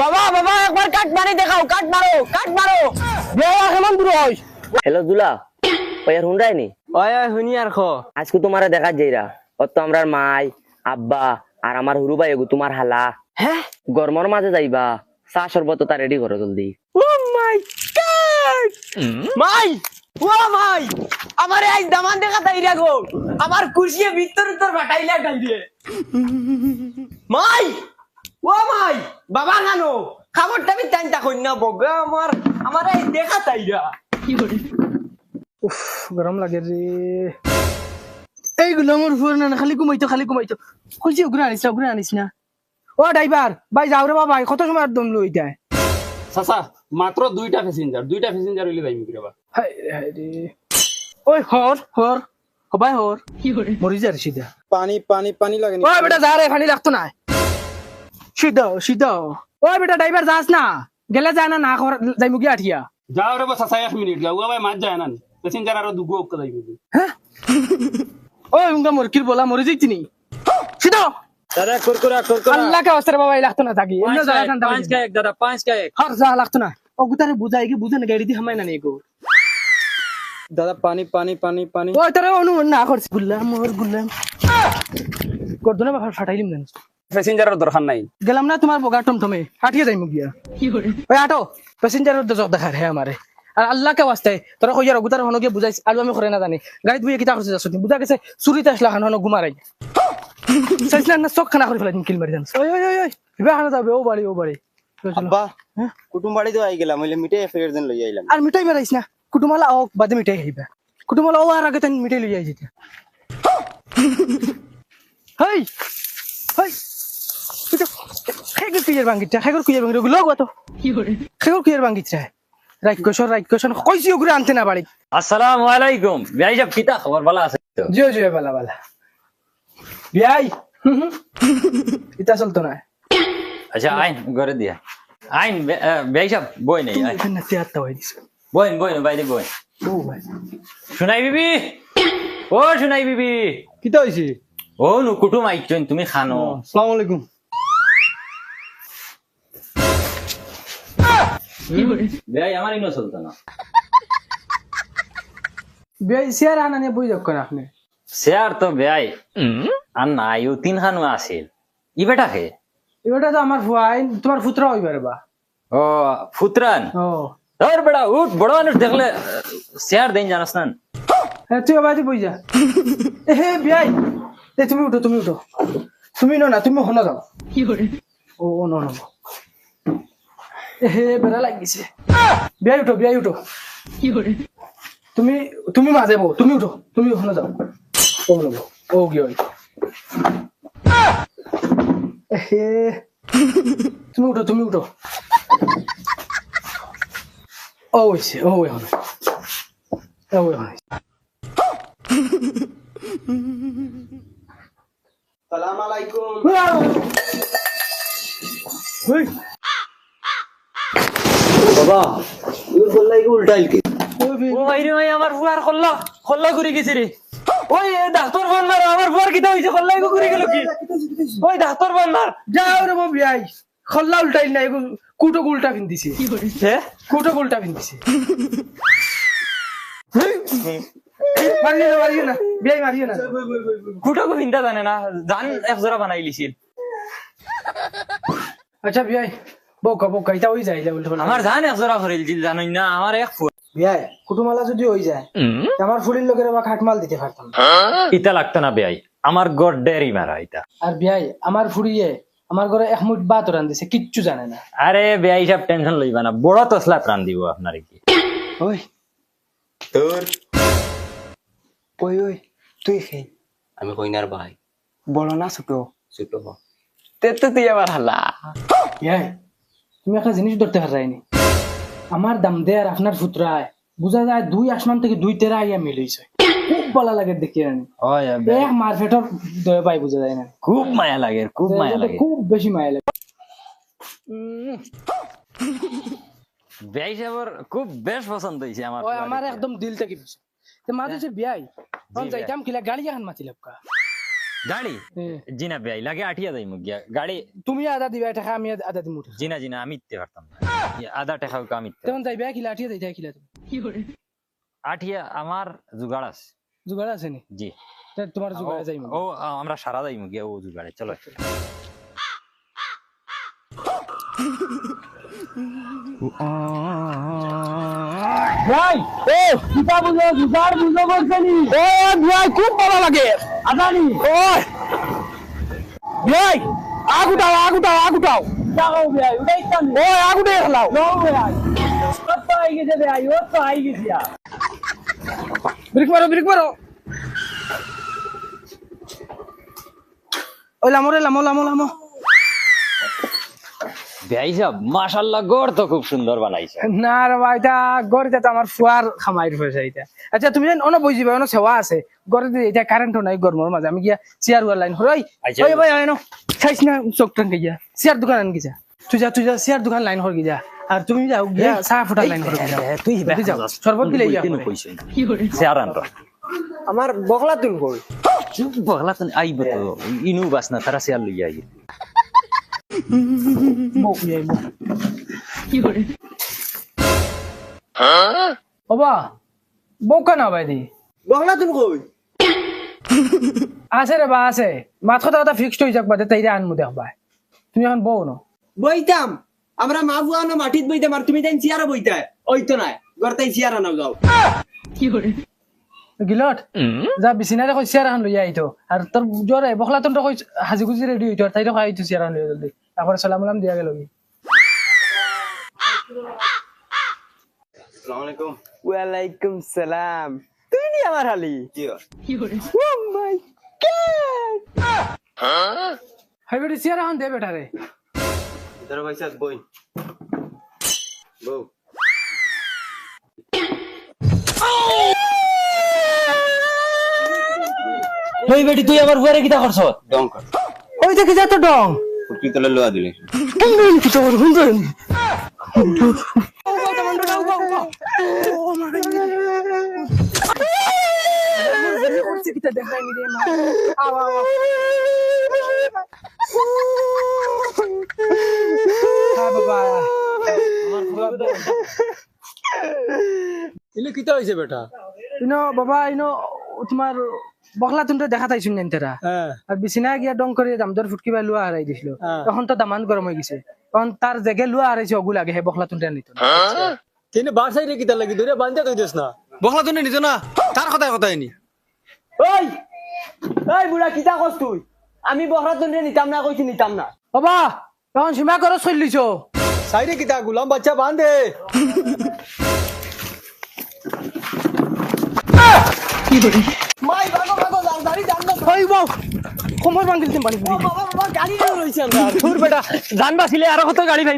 বাবা বাবা একবার কাট মারি দেখাও কাট মারো কাট মারো। বেয়া কেমন দূর হইস। হ্যালো দুলা। ওয়ার হুন্ডাই নি? ওই ওই হুনি আর খো। আজকে তোমারে দেখা যাইরা। অত আমরার মাই আব্বা আর আমার হুরু ভাই এগু তোমার হালা। হ্যাঁ গরমর মাঝে যাইবা। চা সর্বত তা রেডি করো জলদি। ও মাই গড! মাই ও মাই আমারে আজ দামান দেখা তাইরা গো। আমার কুশিয়ে ভিতর ভিতর বাটাইলা ডাইরে মাই! ও মাই বাবা নানো খাবারটা আমি টাইনটা কই না বগা আমার আমার এই দেখা তাইরা। উফ গরম লাগে রে। এইগুলো আমার উপর না খালি ঘুমাইতো খালি ঘুমাইতো কইছি ওগুলো আনিস না ওগুলো আনিস না। ও ড্রাইভার ভাই যাও রে বাবা কত সময় আর দম লই যায় চাচা মাত্র দুইটা প্যাসেঞ্জার দুইটা প্যাসেঞ্জার হইলে যাইমি কিরবা হাই হাই রে। ওই হর হর হবাই হর মরি যা রে সিধা পানি পানি পানি লাগে ওই বেটা যা রে পানি লাগতো না ওই বেটা ড্রাইভার যাস না। গেলে যায় না না খবর যাই মুগি আঠিয়া যাও রে এক মিনিট। যাও ভাই মাছ যায় না। প্যাসেঞ্জার আরও দুগো যাইমি ওই মুরকির বলা মরে যাইতি নি? সিধা দাদা কুরকুরা কুরকুরা আল্লাহ কে অস্ত্র বাবা লাগতো না থাকি। এমনি যা ঠান্ডা পাঁচ কা এক দাদা পাঁচ কা এক হর যা লাগতো না। ও গুতারে বুঝাই কি বুঝে না গাড়ি দি হামাই না নি দাদা পানি পানি পানি পানি। ওই তোরে অনুমান না করছি গুল্লাম মোর গুল্লাম করদো বাবা ফাটাইলিম না প্যাসেঞ্জারের দরকার নাই। গেলাম না তোমার বগা টমটমে। হাঁটিয়ে যাই মুগিয়া ওই আটো প্যাসেঞ্জারের তো জব দেখার হ্যাঁ আমারে আর আল্লাহ কে ওয়াস্তে তোরা কইয়ার গুতার হনো গিয়ে বুঝাইছ আর আমি করে না জানি গাড়িত বুঝে কিতা করছে যাচ্ছ বুঝা গেছে চুরিতে আসলা খান হনো ঘুমারাই চাইছিলাম না চোখ খানা করে ফেলাই কিল মারি জানছ ওই ওই ওই বিবাহ খানা যাবে ও বাড়ি ও বাড়ি। আব্বা? কুটুম বাড়ি তো আই গেলাম। হইলে মিটে ফের দিন লই আইলাম আর মিঠাই বেড়াইছ না? কুটুমালা ওক বাদে মিঠাই খাইবা কুটুমালা ও আর আগে তাই মিঠাই লই আই যেতে হেই হেই খেগর কুইয়ের বাঙ্গিটা খেগর কুইয়ের বাঙ্গি লগ তো খেগর কুইয়ের বাঙ্গিটা রাইকশন রাইকশন কইছি ওগুলো আনতে না বাড়ি আসসালামু আলাইকুম ভাই সব কিতা খবর ভালো আছে তো জিও জিও বালা বালা বিয়াই ইতা চলতো না আচ্ছা আইন ঘরে দিয়া আইন ভাই সব বই নেই আইন এখানে তিয়াত্তা দিছে বইন বইন বাইরে বইন ও ভাই শুনাই বিবি ও শুনাই বিবি কিতা হইছে ও নু কুটুম আইছন তুমি খানো আসসালামু আলাইকুম ভাই আমার ইনো চলতো না বিয়াই সিয়ার আনা নিয়ে বই যাক আপনি শেয়ার তো ভাই আর নাই ও তিন খানো আছিল ই বেটা খে এবারটা তো আমার ফুয়াই তোমার ফুতরা হইবার বা ও ফুতরান ও তোর বেটা উঠ বড় মানুষ দেখলে শেয়ার দেন জানাস না তুই আবার বই যা এ হে বিয়াই এ তুমি উঠো তুমি উঠো তুমি নো না তুমি হনো যাও ও ও নো নো হে বেড়া লাগিছে বিয়াই উঠো বিয়াই উঠো তুমি তুমি মাঝে বউ তুমি উঠো তুমি হনো যাও ও নেব ও গিয়ে হে তুমি উঠো তুমি উঠো ও হয়েছে ও এখন ও এখন সালাম আলাইকুম ওই বাবা ইউর বললাই উল্টাইল কি? ও ভাই রে ভাই আমার ফুয়ার খল্লা খল্লা ঘুরে গেছে রে। ওই ডাক্তার বন্ধার আমার ফুয়ার কিতা হইছে খল্লাই ঘুরে গেল কি? ওই ডাক্তার বন্ধার যাও রে বাবু আই খল্লা উল্টাইল না এগো কুটো উল্টা পিন্দিছে হে? কুটো উল্টা পিন্দিছে মারিও না মারিও না বিয়াই মারিও না। কুটো কো ভিন্দা জানে না জান এক জোড়া বানাই লিছিল। আচ্ছা বিয়াই। বকা বকা এটা হই যায় উল্টা আমার জান এক জোড়া ভরিল ছিল জানোই না আমার এক ফুয়া বিয়াই কুটুমালা যদি হই যায় আমার ফুলির লোকের বা খাটমাল দিতে পারতাম। ইটা লাগতো না বেয়াই আমার গড় ডেরি মারা ইটা আর বিয়াই আমার ফুড়িয়ে আমার ঘরে এক মুঠ ভাত রান দিছে কিচ্ছু জানে না। আরে বেয়াই সব টেনশন লইবা না বড় তসলা প্রাণ দিব আপনার কি? ওই। তোর? ওই ওই তুই খেই আমি কইনার ভাই? বড় না ছোট। ছোট। হ তে তো তুই আবার হালা। বিয়াই তুমি একটা জিনিস ধরতে পারাইনি আমার দাম দে আর আপনার ফুতরায় বুঝা যায় দুই আসমান থেকে দুই তেরা আইয়া মিলিয়েছে খুব ভালো লাগে দেখি আনি। এক মারফেটর দয়া পাই বুঝা যায় না। খুব মায়া লাগে খুব মায়া লাগে। খুব বেশি মায়া লাগে। বেয়াই সাহেবের খুব বেশ পছন্দ হয়েছে আমার আমার একদম দিল থেকে বুঝছে তো বিয়াই। যাইতাম কিলা গাড়ি এখন মাতি লাপকা গাড়ি? জিনা বেয়াই লাগে আঠিয়া যাই মুখ গিয়া। গাড়ি তুমি আদা দিবা টাকা আমি আদা দিমু জিনা জিনা আমি ইতে পারতাম না। আধা টাকা আমি ইতে তখন যাইবা কিলা আঠিয়া দিতা কিলা তুমি। আঠিয়া আমার জুগাড় আছে। জুগাড় আছে নি? জি। তা তোমার জুগাড়ে যাইমু। ও আমরা সারা যাই মুখ গিয়া ও জুগাড়ে চলো। ভাই ও কিতা বুঝো জুগার বুঝো বলছনি ও ভাই খুব ভালো লাগে। আদানি। ওই। ভাই আগুটাও আগুটাও আগুটাও। যাও ভাই উঠাই তান ওই আগুটে হলাও নাও ভাই কত আই গেছে ভাই ও তো আই গেছে ব্রেক মারো ব্রেক মারো। ওই লামো রে লামো লামো লামো। বেয়াই সাহেব মাশাল্লাহ গড় তো খুব সুন্দর বানাইছে। না রে ভাই এটা গড়িতে তো আমার ফুয়ার খামাইর পয়সা এটা। আচ্ছা তুমি জান অন বই যাবে অন সেবা আছে। গড়িতে এটা কারেন্টও নাই গরমের মাঝে। আমি গিয়া চেয়ার ওয়ার লাইন হই। ওই ভাই খাইছ না চোখ টান গিয়া চেয়ার দোকান আন গিয়া তুই যা তুই যা চেয়ার দোকান লাইন হর গিয়া আর তুমি যাও গিয়া চা ফুটা লাইন হর গিয়া তুই যাও শরবত গিলে চেয়ার আমার বকলা তুন কই? বগলা তো আইব তো। ইনু বাস না তারা চেয়ার লইয়া আই বউ যাই বউ ওবা বউ কেন ভাই দি বকলা তুন কই আছে রে বা আছে মাত কথা ফিক্সড হয়ে যাক বাদে তাইরে আনমু দেখবা তুমি এখন বউ ন বইতাম আমরা মা বুয়া না মাটিত বইতাম আর তুমি তাই চেয়ারে বইতা ওই তো নাই গড়তাই চেয়ার আনাও যাও গিলত যা বিচিনারে কই চেয়ার এখন লৈ আইতো আৰু তোৰ জ্বৰে বখলা তোৰ কই হাজি গুজি ৰেডি হইতো আৰু তাইরে কই আইতো চেয়ার এখন লৈ জলদি তারপরে সালাম আলাম দিয়া গেল ওয়ালাইকুম সালাম। তুই নি আমার হালি? ও মাই হাই বেটি চেয়ার এখন দে বেটা রে। তোর পয়সা বই। বউ। ওই বেটি তুই আমার বুয়ারে কিতা করছ? ডং কর। ওই দেখি যা তো ডং। ফুটকি তলে লোয়া দিলে বাবা ইলে কিতা হইছে বেটা? ইনো বাবা ইনো তোমার বখলা তুমি দেখা তাইছুন জানি তারা হ্যাঁ আর বিছিনা গিয়া ডং করে দামদর ফুটকি বাই লোয়া হারাই দিছিল। তখন তো দামান গরম হয়ে গেছে। তখন তার জেগে লোয়া হারাইছে অগু লাগে হে বখলা তুনটা নিত না। কেনে বার সাইডে কিতা লাগি ধরে বান্ধা কই দিস না? বখলা তুমি নিজ না? তার কথাই কথাই নি ওই ওই বুড়া কিতা কস তুই? আমি বকরা তুন নিতাম না কইছি নিতাম না। বাবা তখন সীমা করো চল্লিছ সাইডে কিতা গুলাম বাচ্চা বান্ধে। দাঁড়ি দাঁড়ি ওই বাউ। কোমর পানি। বাবা বাবা গাড়ি রয়েছে তোর বেটা বাঁচিলে আরও কত গাড়ি ভাই?